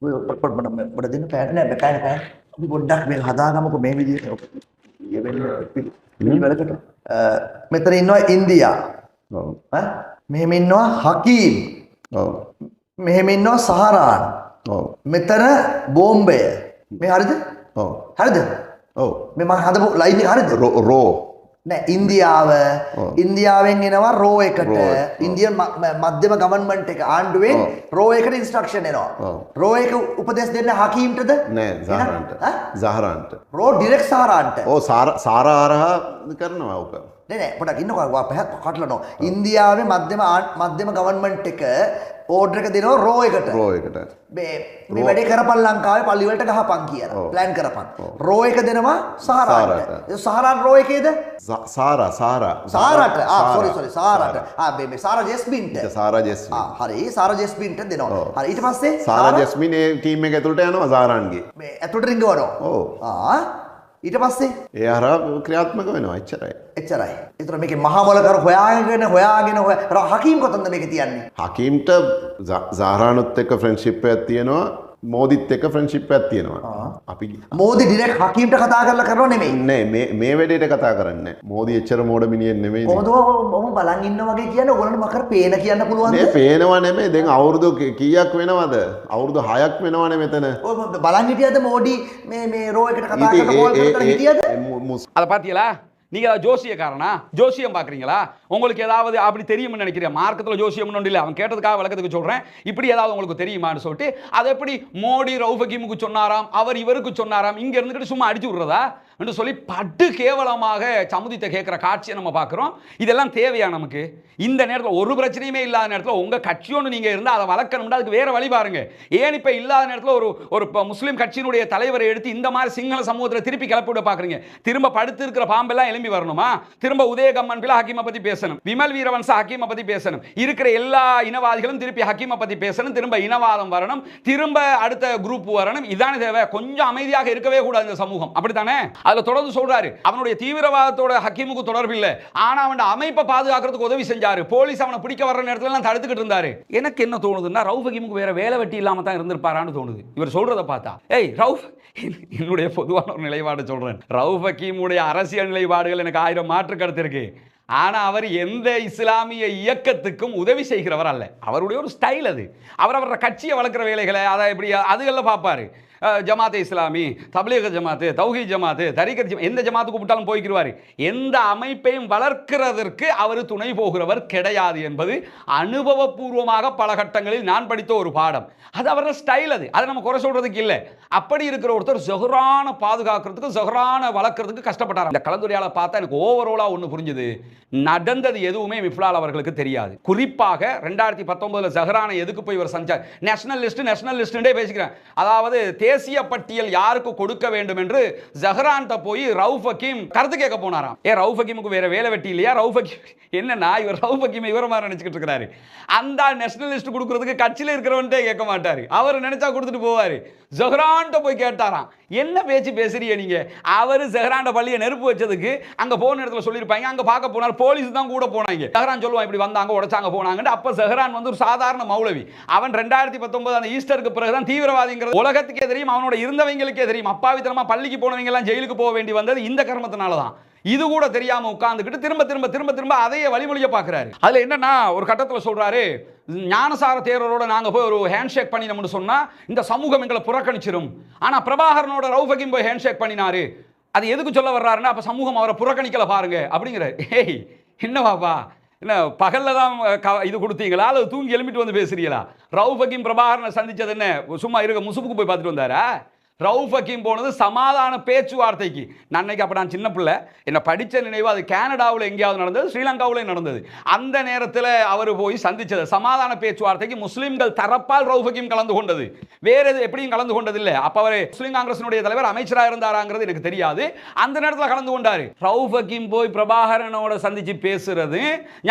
බට දෙන්න පැටන බැකන පෑ අපි ගොඩ්ඩක් මේ හදාගමක මේ විදිහට පිළිවෙලකට මෙතන ඉන්නවා ඉන්දියා ඔව් ඈ? මෙහෙම ඉන්නවා හකීම් ඔව් මෙහෙම ඉන්නවා සහරාන් ඔව් මෙතන බෝම්බය. මේ හරිද? හරිද? ඔව්. මේ මං හදපු ලයින් හරිද? රෝ නෑ ඉන්දියාව. ඉන්දියාවෙන් එනවා රෝ එකට. ඉන්දියන් මධ්‍යම ගවන්මන්ට් එක ආණ්ඩුවෙන්. රෝ එකට ඉන්ස්ට්‍රක්ෂන් එනවා. රෝ එක උපදෙස් දෙන්න හකීම්ටද? නෑ සහරන්ට රෝ ඩිරෙක් සාරාන්ට ඕ සාර සාර ආරහා කරනවා ඕක නෑ පොඩක් ඉන්නකවා පැහ කටලනවා ඉන්දියාවේ මධ්‍යම මධ්‍යම ගවන්මන්ට් එක ඕඩර් එක දෙනවා රෝ එකට. රෝ එකට. මේ. වැඩේ කරපන් ලංකාවේ පල්ලිවලට ගහපන් කියලා. ප්ලෑන් කරපන්. රෝ එක දෙනවා සහරාට. ඒ සහරාන් රෝ එකේද? සාරා සාරා. සාරට. ආ සාරා. Sorry sorry සාරට. සාරා. ආ මේ මේ සාරා ජෙස්මින්ට. සාරා ජෙස්මින්. ආ හරි සාරා ජෙස්මින්ට දෙනවා. හරි ඊට පස්සේ සාරා ජෙස්මින් ඒ ටීම් එක ඇතුළට යනවා සාරාන්ගේ. මේ ඇතුළට රිංගවනවා ඔව්. ආ ඊට පස්සේ? ඒ හරහා ක්‍රියාත්මක වෙනවා එච්චරයි. එච්චරයි. ඒතර මේකේ මහමොලකර හොයාගෙන හොයාගෙන හොය අර හකීම් කොතනද මේක තියන්නේ? හකීම්ට සාරානුත් එක්ක ෆ්‍රෙන්ඩ්ෂිප් එකක් තියෙනවා මෝදිත් එක්ක ෆ්‍රෙන්ඩ්ෂිප් එකක් තියෙනවා. අපි මෝදි ඩිරෙක්ට් හකීම්ට කතා කරලා කරනව නෙමෙයි. නෑ මේ මේ වැඩේට කතා කරන්න මෝදී එච්චර මෝඩ මිනිියෙන් නෙමෙයි. කොහොමද ඔබ බලන් ඉන්න වගේ කියන්නේ ඔයගොල්ලන්ට මකර පේන කියන්න පුළුවන්ද? මේ පේනවා නෙමේ දැන් අවුරුදු කීයක් වෙනවද? අවුරුදු හයක් වෙනවනේ මෙතන. ඔය බලන් හිටියද මෝඩි මේ මේ රෝ එකට කතා කරලා කෝල් කරලා හිටියද? ඒ මු- මුස්- நீங்க ஏதாவது ஜோசியக்காரனா? ஜோசியம் பார்க்குறீங்களா? உங்களுக்கு ஏதாவது அப்படி தெரியும்னு நினைக்கிறேன் மார்க்கத்தில் ஜோசியம்னு ஒன்று இல்லை. அவன் கேட்டதுக்காக விளக்கத்துக்கு சொல்றேன். இப்படி ஏதாவது உங்களுக்கு தெரியுமான்னு சொல்லிட்டு அதை எப்படி மோடி ரவுஃபகிமுக்கு சொன்னாராம் அவர் இவருக்கு சொன்னாராம் இங்க இருந்துக்கிட்டு சும்மா அடிச்சு விடுறதா? என்று சொல்லி பட்டு கேவலமாக சமுதித்த கேட்குற காட்சியை நம்ம பார்க்குறோம். இதெல்லாம் தேவையா நமக்கு? இந்த நேரத்தில் ஒரு பிரச்சனையுமே இல்லாத நேரத்தில் உங்கள் கட்சியோன்னு நீங்கள் இருந்தால் அதை வளர்க்கணும்னா அதுக்கு வேறு வழி பாருங்க. ஏன் இப்போ இல்லாத நேரத்தில் ஒரு ஒரு முஸ்லீம் கட்சியினுடைய தலைவரை எடுத்து இந்த மாதிரி சிங்கள சமூகத்தில் திருப்பி கிளப்பி விட பார்க்குறீங்க? திரும்ப படுத்து இருக்கிற பாம்பெல்லாம் திரும்பி வரணுமா? திரும்ப உதயகம்மன் பிள்ளை ஹக்கீமை பற்றி பேசணும். விமல் வீரவன்ச ஹக்கீமை பற்றி பேசணும். இருக்கிற எல்லா இனவாதிகளும் திருப்பி ஹக்கீமை பற்றி பேசணும். திரும்ப இனவாதம் வரணும். திரும்ப அடுத்த குரூப் வரணும். இதான தேவை. கொஞ்சம் அமைதியாக இருக்கவே கூடாது இந்த சமூகம். அப்படித்தானே? அதில் தொடர்ந்து சொல்றாரு. அவனுடைய தீவிரவாதத்தோட ஹக்கீமுக்கு தொடர்பு இல்லை. ஆனால் அவன் அமைப்பை பாதுகாக்கிறதுக்கு உதவி செஞ்சாரு. போலீஸ் அவனை பிடிக்க வர்ற நேரத்துல எல்லாம் தடுத்துக்கிட்டு இருந்தாரு. எனக்கு என்ன தோணுதுன்னா ரவுஃப் ஹக்கீமுக்கு வேற வேலை வெட்டி இல்லாம தான் இருந்திருப்பாரான்னு தோணுது. இவர் சொல்றத பார்த்தா ஏய் ரவுஃப் என்னுடைய பொதுவான ஒரு நிலைப்பாடு சொல்றேன். ரவுஃப் ஹக்கீமுடைய அரசியல் நிலைப்பாடு நிலைப்பாடுகள் எனக்கு ஆயிரம் மாற்று கருத்து இருக்கு. ஆனா அவர் எந்த இஸ்லாமிய இயக்கத்துக்கும் உதவி செய்கிறவர் அல்ல. அவருடைய ஒரு ஸ்டைல் அது. அவர் அவரோட கட்சியை வளர்க்குற வேலைகளை அதை இப்படி அதுகளில் பார்ப்பாரு. ஜமாத்தே இஸ்லாமி தப்லீக ஜமாத்து தௌஹி ஜமாத்து தரிகத் ஜமா எந்த ஜமாத்து கூப்பிட்டாலும் போய்க்கிருவார். எந்த அமைப்பையும் வளர்க்கிறதற்கு அவர் துணை போகிறவர் கிடையாது என்பது அனுபவபூர்வமாக பல கட்டங்களில் நான் படித்த ஒரு பாடம். அது அவரோட ஸ்டைல் அது. அதை நம்ம குறை சொல்றதுக்கு இல்லை. அப்படி இருக்கிற ஒருத்தர் ஜொஹரான பாதுகாக்கிறதுக்கு ஜொஹரான வளர்க்கறதுக்கு கஷ்டப்பட்டார் இந்த கலந்துரையால பார்த்தா எனக்கு ஓவரோலா ஒன்று புரிஞ்சுது. நடந்தது எதுவுமே மிஃப்லால் அவர்களுக்கு தெரியாது. குறிப்பாக ரெண்டாயிரத்தி பத்தொன்பதுல ஜஹரானை எதுக்கு போய் இவர் சஞ்சார் நேஷனல் லிஸ்ட் நேஷனல் லிஸ்ட்டே பேசிக்கிறேன். அதாவது தேசிய பட்டியல் யாருக்கு கொடுக்க வேண்டும் என்று ஜஹரான்ட்ட போய் ரவுஃப் ஹக்கீம் கருத்து கேட்க போனாராம். ஏ ரவுஃப் ஹக்கீமுக்கு வேற வேலை வெட்டி இல்லையா? ரவுஃப் ஹக்கீம் என்னன்னா இவர் ரவுஃப் ஹக்கீமை இவர மாதிரி நினச்சிக்கிட்டு இருக்கிறாரு. அந்த நேஷனல் லிஸ்ட் கொடுக்கறதுக்கு கட்சியில் இருக்கிறவன்ட்டே கேட்க மாட்டார். அவர் நினைச்சா கொடுத்துட்டு போவார். ஜஹரான் செஹ்ரான்ட்ட போய் கேட்டாராம். என்ன பேச்சு பேசுறீங்க நீங்க? அவர் செஹ்ரான்ட பள்ளியை நெருப்பு வச்சதுக்கு அங்க போன இடத்துல சொல்லியிருப்பாங்க. அங்க பார்க்க போனார். போலீஸ் தான் கூட போனாங்க. செஹ்ரான் சொல்லுவான் இப்படி வந்தாங்க உடைச்சாங்க போனாங்கன்னு அப்ப செஹ்ரான் வந்து ஒரு சாதாரண மௌலவி. அவன் ரெண்டாயிரத்தி பத்தொன்பது அந்த ஈஸ்டருக்கு பிறகுதான் தீவிரவாதிங்கிறது உலகத்துக்கே தெரியும். அவனோட இருந்தவங்களுக்கே தெரியும். அப்பாவித்தனமா பள்ளிக்கு போனவங்க எல்லாம் ஜெயிலுக்கு போக வேண்டி வந்தது இந்த கர்மத்தினால தான் இது கூட தெரியாம உட்கார்ந்துக்கிட்டு திரும்ப திரும்ப திரும்ப திரும்ப அதையே வழிமொழிய பாக்குறாரு அதுல என்னன்னா ஒரு கட்டத்துல சொல்றாரு ஞானசார தேரரோட நாங்க போய் ஒரு ஹேண்ட்ஷேக் பண்ணினோம்னு சொன்னா இந்த சமூகம் எங்களை புறக்கணிச்சிரும். ஆனா பிரபாகரனோட ரவுஃபகிம் போய் ஹேண்ட்ஷேக் பண்ணினாரு. அது எதுக்கு சொல்ல வர்றாருன்னா அப்ப சமூகம் அவரை புறக்கணிக்கல பாருங்க அப்படிங்கிறாரு. ஏய் என்னவாப்பா என்ன பகல்ல தான் க- இது கொடுத்தீங்களா? அல்லது தூங்கி எழுப்பிட்டு வந்து பேசுறீங்களா? ரவுஃப் பிரபாகரனை சந்திச்சது என்ன? சும்மா இருக்க முசுப்புக்கு போய் பார்த்துட்டு வந்தாரா? ரவுஃப் ஹக்கீம் போனது சமாதான பேச்சுவார்த்தைக்கு. நான் அன்னைக்கு அப்போ நான் சின்ன பிள்ளை. என்னை படித்த நினைவு அது கனடாவில் எங்கேயாவது நடந்தது ஸ்ரீலங்காவிலையும் நடந்தது. அந்த நேரத்தில் அவர் போய் சந்திச்சது. சமாதான பேச்சுவார்த்தைக்கு முஸ்லீம்கள் தரப்பால் ரவுஃப் ஹக்கீம் கலந்து கொண்டது. வேறு எது எப்படியும் கலந்து கொண்டது இல்லை அப்போ அவர் முஸ்லீம் காங்கிரஸினுடைய தலைவர் அமைச்சராக இருந்தாராங்கிறது எனக்கு தெரியாது. அந்த நேரத்தில் கலந்து கொண்டார். ரவுஃப் ஹக்கீம் போய் பிரபாகரனோட சந்தித்து பேசுறது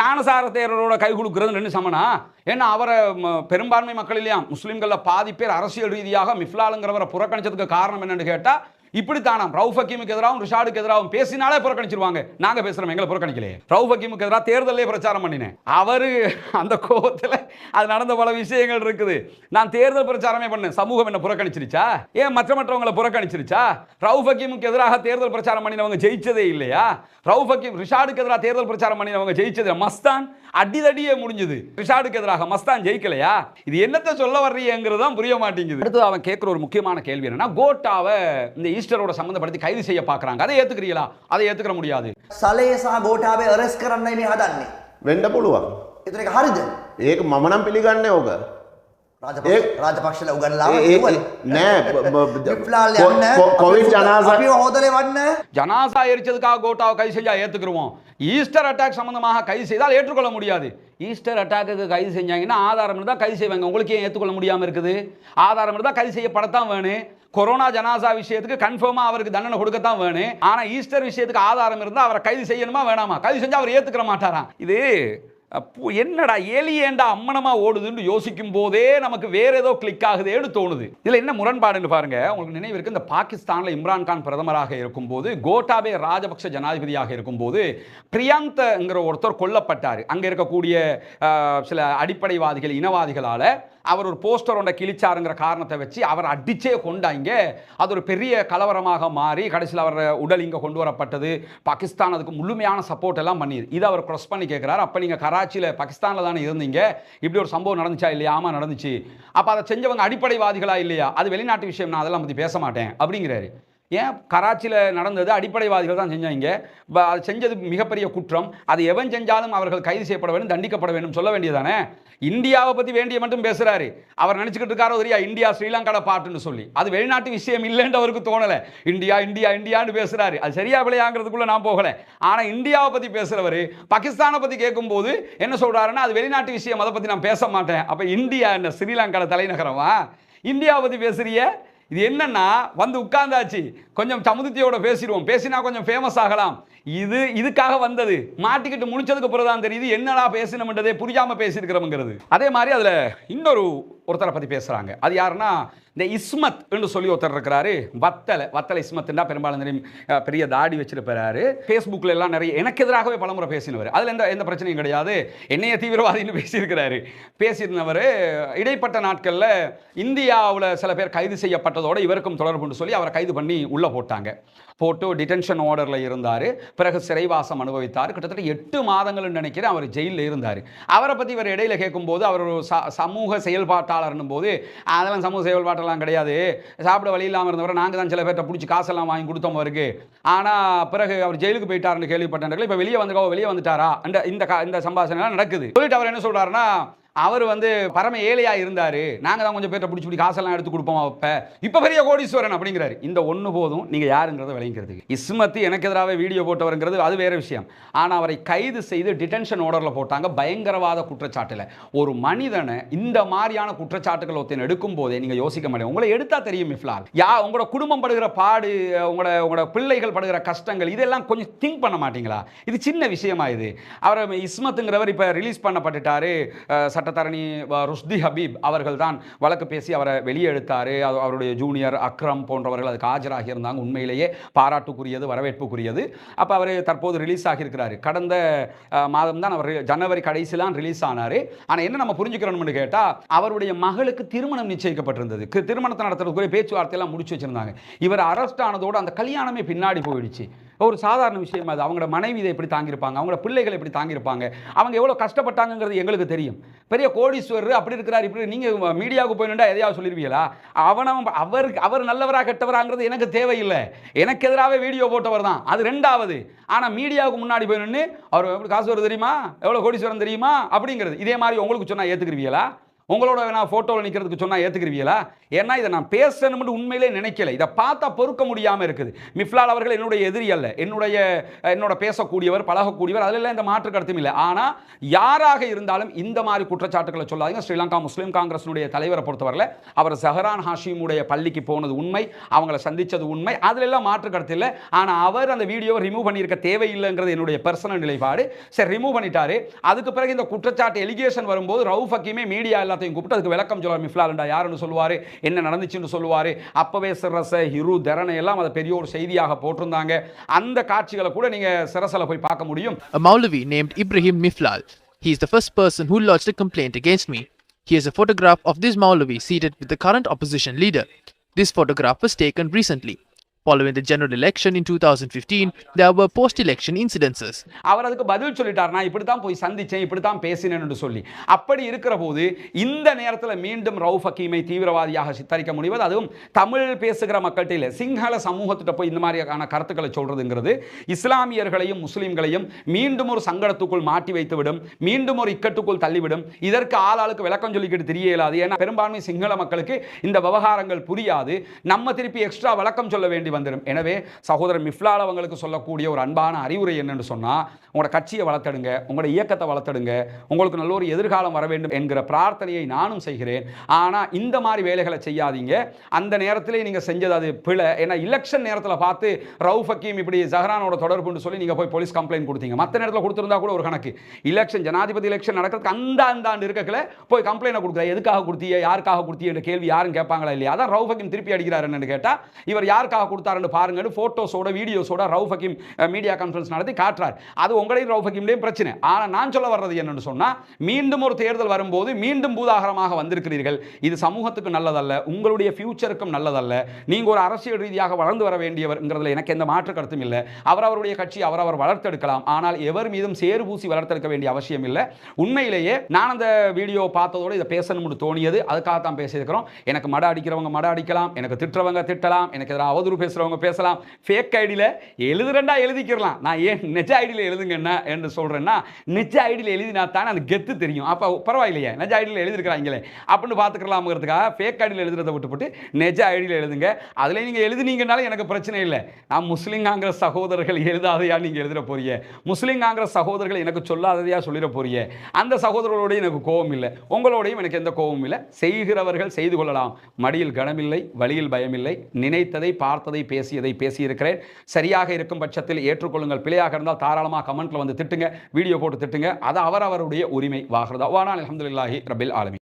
ஞானசார தேரரோட கை கொடுக்குறது ரெண்டு சமனா ஏன்னா அவரை ம, பெரும்பான்மை மக்கள் இல்லையா? முஸ்லீம்களில் பாதி பேர் அரசியல் ரீதியாக மிஃப்லாலுங்கிறவரை புறக்கணிச்சதுக்கு காரணம் என்னென்னு கேட்டால் இப்படித்தானாம். ரவுஃப் ஹக்கீமுக்கு எதிராகவும் ரிஷாடுக்கு எதிராகவும் பேசினாலே புறக்கணிச்சிருவாங்க. நாங்க பேசுறோம் எங்களை புறக்கணிக்கலையே. ரவுஃப் ஹக்கீமுக்கு எதிராக தேர்தலே பிரச்சாரம் பண்ணினேன். அவரு அந்த கோபத்துல அது நடந்த பல விஷயங்கள் இருக்குது. நான் தேர்தல் பிரச்சாரமே பண்ணேன். சமூகம் என்ன புறக்கணிச்சிருச்சா? ஏன் மற்ற மற்றவங்களை புறக்கணிச்சிருச்சா? ரவுஃப் ஹக்கீமுக்கு எதிராக தேர்தல் பிரச்சாரம் பண்ணினவங்க ஜெயிச்சதே இல்லையா? ரவுஃப் ஹக்கீம் ரிஷாடுக்கு எதிராக தேர்தல் பிரச்சாரம் பண்ணினவங்க ஜெயிச்சது மஸ்தான். அடிதடியே முடிஞ்சது. ரிஷாடுக்கு எதிராக மஸ்தான் ஜெயிக்கலையா? இது என்னத்தை சொல்ல வர்றீங்கிறது தான் புரிய மாட்டேங்குது. அடுத்து அவன் கேட்குற ஒரு முக்கியமான கேள்வி என்னன்னா கோட்டாவை இந்த ஈஸ்டரோட சம்மந்தப்படுத்தி கைது செய்ய பார்க்கறாங்க அதை ஏத்துக்கிறீங்களா அதை ஏத்துக்கிற முடியாது සලේ සහ ගෝඨාභය අරස් කරන්නයි මේ හදන්නේ. වෙන්ඩ පුළුවන් එතන එක හරිද? ඒක මමනම් පිළිගන්න ඕක රාජපක්ෂ ඒ- රාජපක්ෂල උගන්ලාව ඒ- ඒ- නෑ බ- බ- විප්ලාල් කො- යන්න කො- කොවිඩ් ජනාසා අපිව හොදලේ වන්න ஜனாசா எரிச்சதுக்காக கோட்டாவை <laughs> கைது செஞ்சா ஏத்துக்கிறோம் ஈஸ்டர் அட்டாக் சம்பந்தமாக கைது செய்தால் ஏற்றுக்கொள்ள முடியாது ஈஸ்டர் அட்டாக்கு கைது செஞ்சாங்கன்னா ஆதாரம் இருந்தால் கைது செய்வாங்க உங்களுக்கு ஏன் ஏற்றுக்கொள்ள முடியாமல் இருக்குது ஆதாரம் இருந்தால் கைது செய்யப்படத்தான் வேணும் கொரோனா ஜனாசா விஷயத்துக்கு கன்ஃபார்மாக அவருக்கு தண்டனை கொடுக்கத்தான் வேணும். ஆனால் ஈஸ்டர் விஷயத்துக்கு ஆதாரம் இருந்தால் அவரை கைது செய்யணுமா வேணாமா? கைது செஞ்சால் அவர் ஏற்றுக்கிற மாட்டாராம். இது அப்போ என்னடா ஏலியேண்டா அம்மனமா ஓடுதுன்னு யோசிக்கும் போதே நமக்கு வேற ஏதோ கிளிக் ஆகுதேன்னு தோணுது. இதுல என்ன முரண்பாடுன்னு பாருங்க. உங்களுக்கு நினைவு இருக்கு இந்த பாகிஸ்தான்ல இம்ரான் கான் பிரதமராக இருக்கும்போது கோட்டாபே ராஜபக்ஷ ஜனாதிபதியாக இருக்கும்போது பிரியாந்தங்கிற ஒருத்தர் கொல்லப்பட்டார். அங்க இருக்கக்கூடிய சில அடிப்படைவாதிகள் இனவாதிகளால. அவர் ஒரு போஸ்டர் ஒன்றை கிழிச்சாருங்கிற காரணத்தை வச்சு அவர் அடிச்சே கொண்டாங்க. அது ஒரு பெரிய கலவரமாக மாறி கடைசியில் அவர் உடல் இங்கே கொண்டு வரப்பட்டது. பாகிஸ்தான் அதுக்கு முழுமையான சப்போர்ட் எல்லாம் பண்ணிது இதை அவர் க்ரொஸ் பண்ணி கேட்குறாரு அப்போ நீங்கள் கராச்சியில் பாகிஸ்தானில் தானே இருந்தீங்க. இப்படி ஒரு சம்பவம் நடந்துச்சா இல்லையா? ஆமாம் நடந்துச்சு. அப்போ அதை செஞ்சவங்க அடிப்படைவாதிகளா இல்லையா? அது வெளிநாட்டு விஷயம். நான் அதெல்லாம் பற்றி பேச மாட்டேன். அப்படிங்கிறாரு. ஏன்? கராச்சியில் நடந்தது அடிப்படைவாதிகள் தான் செஞ்சாங்க. அது செஞ்சது மிகப்பெரிய குற்றம். அது எவன் செஞ்சாலும் அவர்கள் கைது செய்யப்பட வேண்டும் தண்டிக்கப்பட வேண்டும் சொல்ல வேண்டியதானே இந்தியாவை பற்றி வேண்டிய மட்டும் பேசுகிறாரு அவர் நினச்சிக்கிட்டு இருக்காரோ தெரியா? இந்தியா ஸ்ரீலங்காட பாட்டுன்னு சொல்லி. அது வெளிநாட்டு விஷயம் இல்லைன்னு அவருக்கு தோணலை. இந்தியா இந்தியா இந்தியான்னு பேசுகிறாரு அது சரியா விளையாங்கிறதுக்குள்ளே நான் போகல. ஆனால் இந்தியாவை பற்றி பேசுகிறவர் பாகிஸ்தானை பற்றி கேட்கும்போது என்ன சொல்கிறாருன்னா அது வெளிநாட்டு விஷயம் அதை பற்றி நான் பேச மாட்டேன். அப்போ இந்தியா என்ன ஸ்ரீலங்காட தலைநகரமா? இந்தியாவை பற்றி பேசுகிறிய இது என்னன்னா வந்து உட்கார்ந்தாச்சு. கொஞ்சம் சமுதித்தியோட பேசிடுவோம். பேசினா கொஞ்சம் ஃபேமஸ் ஆகலாம். இது இதுக்காக வந்தது. மாட்டிக்கிட்டு முடிச்சதுக்கு அப்புறம் தான் தெரியுது என்னடா பேசணும்ன்றதே புரியாமல் பேசியிருக்கிறோம்ங்கிறது. அதே மாதிரி அதில் இன்னொரு ஒருத்தரை பற்றி பேசுகிறாங்க அது யாருன்னா இந்த இஸ்மத் என்று சொல்லி ஒருத்தர் இருக்கிறாரு. வத்தலை வத்தலை இஸ்மத்னா பெரும்பாலும் தெரியும். பெரிய தாடி வச்சிருப்பாரு. ஃபேஸ்புக்கில் எல்லாம் நிறைய எனக்கு எதிராகவே பலமுறை பேசினவர். அதில் எந்த எந்த பிரச்சனையும் கிடையாது. என்னைய தீவிரவாதின்னு பேசியிருக்கிறாரு. பேசியிருந்தவர் இடைப்பட்ட நாட்களில் இந்தியாவில் சில பேர் கைது செய்யப்பட்டதோடு இவருக்கும் தொடர்புன்னு சொல்லி அவரை கைது பண்ணி உள்ளே போட்டாங்க. போட்டு டிடென்ஷன் ஆர்டரில் இருந்தார். பிறகு சிறைவாசம் அனுபவித்தார். கிட்டத்தட்ட எட்டு மாதங்கள்னு நினைக்கிறேன் அவர் ஜெயிலில் இருந்தார். அவரை பற்றி இவர் இடையில கேட்கும்போது அவர் ஒரு ச சமூக செயல்பாட்டாளர்னும் போது அதெல்லாம் சமூக செயல்பாட்டெல்லாம் கிடையாது. சாப்பிட வழி இல்லாமல் இருந்தவரை நாங்கள் தான் சில பேர்ட்ட பிடிச்சி காசெல்லாம் வாங்கி கொடுத்தோம் அவருக்கு. ஆனால் பிறகு அவர் ஜெயிலுக்கு போயிட்டாருன்னு கேள்விப்பட்டேன். இப்போ வெளியே வந்துக்கோ வெளியே வந்துட்டாரா? இந்த இந்த கா- இந்த நடக்குது. சொல்லிட்டு அவர் என்ன சொல்கிறாருன்னா அவர் வந்து பரம ஏழையா இருந்தாரு. நாங்கள் தான் கொஞ்சம் பேர்ட்ட பிடிச்சி பிடி காசெல்லாம் எடுத்து கொடுப்போம் அப்ப. இப்ப பெரிய கோடீஸ்வரன் அப்படிங்கிறாரு. இந்த ஒன்று போதும் நீங்க யாருங்கிறத விளங்கிறதுக்கு இஸ்மத் எனக்கு எதிராக வீடியோ போட்டவருங்கிறது அது வேற விஷயம். ஆனா அவரை கைது செய்து டிடென்ஷன் ஆர்டரில் போட்டாங்க பயங்கரவாத குற்றச்சாட்டுல. ஒரு மனிதனை இந்த மாதிரியான குற்றச்சாட்டுகள் ஒருத்தன் எடுக்கும் போதே நீங்க யோசிக்க மாட்டேங்க. உங்களை எடுத்தா தெரியும் இஃப்லால். யா உங்களோட குடும்பம் படுகிற பாடு உங்களோட உங்களோட பிள்ளைகள் படுகிற கஷ்டங்கள் இதெல்லாம் கொஞ்சம் திங்க் பண்ண மாட்டீங்களா? இது சின்ன விஷயமா இது. அவர் இஸ்மத்துங்கிறவர் இப்ப ரிலீஸ் பண்ணப்பட்டுட்டாரு. சட்டத்தரணி ருஷ்தி ஹபீப் அவர்கள் தான் வழக்கு பேசி அவரை வெளியே எடுத்தார் அவருடைய ஜூனியர் அக்ரம் போன்றவர்கள் அதுக்கு ஆஜராகி இருந்தாங்க. உண்மையிலேயே பாராட்டுக்குரியது வரவேற்புக்குரியது. அப்போ அவர் தற்போது ரிலீஸ் ஆகியிருக்கிறார். கடந்த மாதம் தான் அவர் ஜனவரி கடைசிலாம் ரிலீஸ் ஆனார். ஆனால் என்ன நம்ம புரிஞ்சுக்கிறோம்னு கேட்டால் அவருடைய மகளுக்கு திருமணம் நிச்சயிக்கப்பட்டிருந்தது. திருமணத்தை நடத்துறதுக்குரிய பேச்சுவார்த்தையெல்லாம் முடிச்சு வச்சிருந்தாங்க. இவர் அரெஸ்ட் ஆனதோடு அந்த கல்யாணமே பின்னாடி போயிடுச்சு. ஒரு சாதாரண விஷயம் அது. அவங்களோட மனைவி இதை எப்படி தாங்கியிருப்பாங்க? அவங்களோட பிள்ளைகள் எப்படி தாங்கியிருப்பாங்க? அவங்க எவ்வளோ கஷ்டப்பட்டாங்கங்கிறது எங்களுக்கு தெரியும். பெரிய கோடீஸ்வரர் அப்படி இருக்கிறார். இப்படி நீங்கள் மீடியாவுக்கு போயினுண்டா எதையாவது சொல்லிருவீங்களா? அவனும் அவர் அவர் நல்லவரா கெட்டவராங்கிறது எனக்கு தேவையில்லை. எனக்கு எதிராகவே வீடியோ போட்டவர் தான். அது ரெண்டாவது. ஆனால் மீடியாவுக்கு முன்னாடி போய் நின்று அவர் எப்படி காசு வருது தெரியுமா? எவ்வளோ கோடீஸ்வரன் தெரியுமா? அப்படிங்கிறது. இதே மாதிரி உங்களுக்கு சொன்னால் ஏற்றுக்குருவீங்களா உங்களோட நான் ஃபோட்டோவில் நிற்கிறதுக்கு சொன்னால் ஏற்றுக்குருவீங்களா ஏன்னா இதை நான் பேசணும்னு உண்மையிலே நினைக்கல. இதை பார்த்தா பொறுக்க முடியாமல் இருக்குது. மிஃப்லால் அவர்கள் என்னுடைய எதிரி அல்ல. என்னுடைய என்னோட பேசக்கூடியவர் பழகக்கூடியவர் அதிலெல்லாம் இந்த மாற்று கருத்தும் இல்லை. ஆனால் யாராக இருந்தாலும் இந்த மாதிரி குற்றச்சாட்டுகளை சொல்லாதீங்க. ஸ்ரீலங்கா முஸ்லீம் காங்கிரஸினுடைய தலைவரை பொறுத்தவரையில் அவர் சஹரான் ஹாஷிமுடைய பள்ளிக்கு போனது உண்மை அவங்கள சந்தித்தது உண்மை அதிலெல்லாம் மாற்று கருத்து இல்லை. ஆனால் அவர் அந்த வீடியோவை ரிமூவ் பண்ணியிருக்க தேவையில்லைங்கிறது என்னுடைய பர்சனல் நிலைப்பாடு. சரி ரிமூவ் பண்ணிட்டாரு. அதுக்கு பிறகு இந்த குற்றச்சாட்டு எலிகேஷன் வரும்போது ரவுஃப் மீடியா எல்லாத்தையும் கூப்பிட்டு அதுக்கு விளக்கம் சொல்லுவார் மிஃப்லால்டா யாருன்னு சொல்லுவார் என்ன நடந்துச்சுன்னு சொல்லுவார் அப்பவே சிரச ஹிரு தரணை எல்லாம் அதை பெரிய ஒரு செய்தியாக போட்டிருந்தாங்க அந்த காட்சிகளை கூட நீங்கள் சிரசில் போய் பார்க்க முடியும் A Maulavi named Ibrahim Miflal. He is the first person who lodged a complaint against me. Here's a photograph of this Maulavi seated with the current opposition leader. This photograph was taken recently. Following the general election in 2015, there were post election incidences. அவர் அதுக்கு பதில் சொல்லிட்டார் நான் இப்படி தான் போய் சந்திச்சேன் இப்படி தான் பேசினேன்னு சொல்லி. அப்படி இருக்கிற போது இந்த நேரத்தில் மீண்டும் ரவுஃப் ஹக்கீமை தீவிரவாதியாக சித்தரிக்க முடிவது அதுவும் தமிழ் பேசுகிற மக்கள்கிட்ட இல்லை சிங்கள சமூகத்திட்ட போய் இந்த மாதிரியான கருத்துக்களை சொல்றதுங்கிறது இஸ்லாமியர்களையும் முஸ்லீம்களையும் மீண்டும் ஒரு சங்கடத்துக்குள் மாட்டி வைத்துவிடும் மீண்டும் ஒரு இக்கட்டுக்குள் தள்ளிவிடும். இதற்கு ஆளாளுக்கு விளக்கம் சொல்லிக்கிட்டு தெரிய இயலாது. ஏன்னா பெரும்பான்மை சிங்கள மக்களுக்கு இந்த விவகாரங்கள் புரியாது. நம்ம திருப்பி எக்ஸ்ட்ரா விளக்கம் சொல்ல வேண்டி வந்துடும் எனவே சகோதரர் மிஃப்லால் அவங்களுக்கு சொல்லக்கூடிய ஒரு அன்பான அறிவுரை என்னென்னு சொன்னால் உங்களோட கட்சியை வளர்த்தடுங்க உங்களோட இயக்கத்தை வளர்த்தடுங்க உங்களுக்கு நல்ல ஒரு எதிர்காலம் வர வேண்டும் என்கிற பிரார்த்தனையை நானும் செய்கிறேன். ஆனால் இந்த மாதிரி வேலைகளை செய்யாதீங்க. அந்த நேரத்திலே நீங்கள் செஞ்சது அது பிழை. ஏன்னா எலெக்ஷன் நேரத்தில் பார்த்து ரவுஃப் ஹக்கீம் இப்படி ஜஹரானோட தொடர்புன்னு சொல்லி நீங்கள் போய் போலீஸ் கம்ப்ளைண்ட் கொடுத்தீங்க. மற்ற நேரத்தில் கொடுத்துருந்தா கூட ஒரு கணக்கு. எலெக்ஷன் ஜனாதிபதி எலெக்ஷன் நடக்கிறதுக்கு அந்த அந்த ஆண்டு போய் கம்ப்ளைண்ட் கொடுக்குற. எதுக்காக கொடுத்தீங்க? யாருக்காக கொடுத்தீங்க? என்ற கேள்வி யாரும் கேட்பாங்களா இல்லையா? அதான் ரவுஃப் ஹக்கீம் திருப்பி அடிக்கிறார் என்னன்னு கேட்டால் இவர் யாருக்காக கொடுத்தாருன்னு பாருங்கன்னு ஃபோட்டோஸோட வீடியோஸோட ரவுஃப் ஹக்கீம் மீடியா கான்ஃபரன்ஸ் நடத்தி காட்டுறார். அது உங்களையும் ரவுஃப் ஹக்கீம்லேயும் பிரச்சனை. ஆனால் நான் சொல்ல வர்றது என்னன்னு சொன்னால் மீண்டும் ஒரு தேர்தல் வரும்போது மீண்டும் பூதாகரமாக வந்திருக்கிறீர்கள். இது சமூகத்துக்கு நல்லதல்ல உங்களுடைய ஃபியூச்சருக்கும் நல்லதல்ல. நீங்க ஒரு அரசியல் ரீதியாக வளர்ந்து வர வேண்டியவர்ங்கிறதுல எனக்கு எந்த மாற்று கருத்தும் இல்லை. அவரவருடைய கட்சி அவரவர் வளர்த்தெடுக்கலாம். ஆனால் எவர் மீதும் சேறு பூசி வளர்த்தெடுக்க வேண்டிய அவசியம் இல்லை. உண்மையிலேயே நான் அந்த வீடியோ பார்த்ததோடு இதை பேசணும்னு தோணியது. அதுக்காக தான் பேசியிருக்கிறோம். எனக்கு மட அடிக்கிறவங்க மட அடிக்கலாம். எனக்கு திட்டுறவங்க திட்டலாம். எனக்கு எதிராக அவதூறு பேசுகிறவங்க பேசலாம். ஃபேக் ஐடியில் எழுதுறேன்டா எழுதிக்கிறலாம். நான் ஏன் நிஜ ஐடியில் எழுதுங்கன்னா என்று சொல்கிறேன்னா நிஜ ஐடியில் எழுதினா தானே அந்த கெத்து தெரியும். அப்போ பரவாயில்லையே நிஜ ஐடியில் எழுதிருக்கிறாங்களே அப்படின்னு பார்த்துக்கலாம்ங்கிறதுக்காக ஃபேக் ஐடியில் எழுதுறதை விட்டுவிட்டு நிஜ ஐடியில் எழுதுங்க. அதில் நீங்கள் எழுதுனீங்கனாலும் எனக்கு பிரச்சனை இல்லை. நான் முஸ்லீம் காங்கிரஸ் சகோதரர்கள் எழுதாதையா நீங்கள் எழுதுகிற போறிய? முஸ்லீம் காங்கிரஸ் சகோதரர்கள் எனக்கு சொல்லாததையா சொல்லிட போறிய? அந்த சகோதரர்களோடையும் எனக்கு கோபம் இல்லை. உங்களோடையும் எனக்கு எந்த கோபமும் இல்லை. செய்கிறவர்கள் செய்து கொள்ளலாம். மடியில் கனமில்லை வழியில் பயமில்லை. நினைத்ததை பார்த்ததை பேசியதை பேசியிருக்கிறேன். சரியாக இருக்கும் பட்சத்தில் ஏற்றுக்கொள்ளுங்கள். பிழையாக இருந்தால் தாராளமாக கமெண்ட்டில் வந்து திட்டுங்க வீடியோ போட்டு திட்டுங்க. அது அவர் அவருடைய உரிமை. வாகிறதா வானால் அலமதுல்லாஹி ரபில் ஆலமி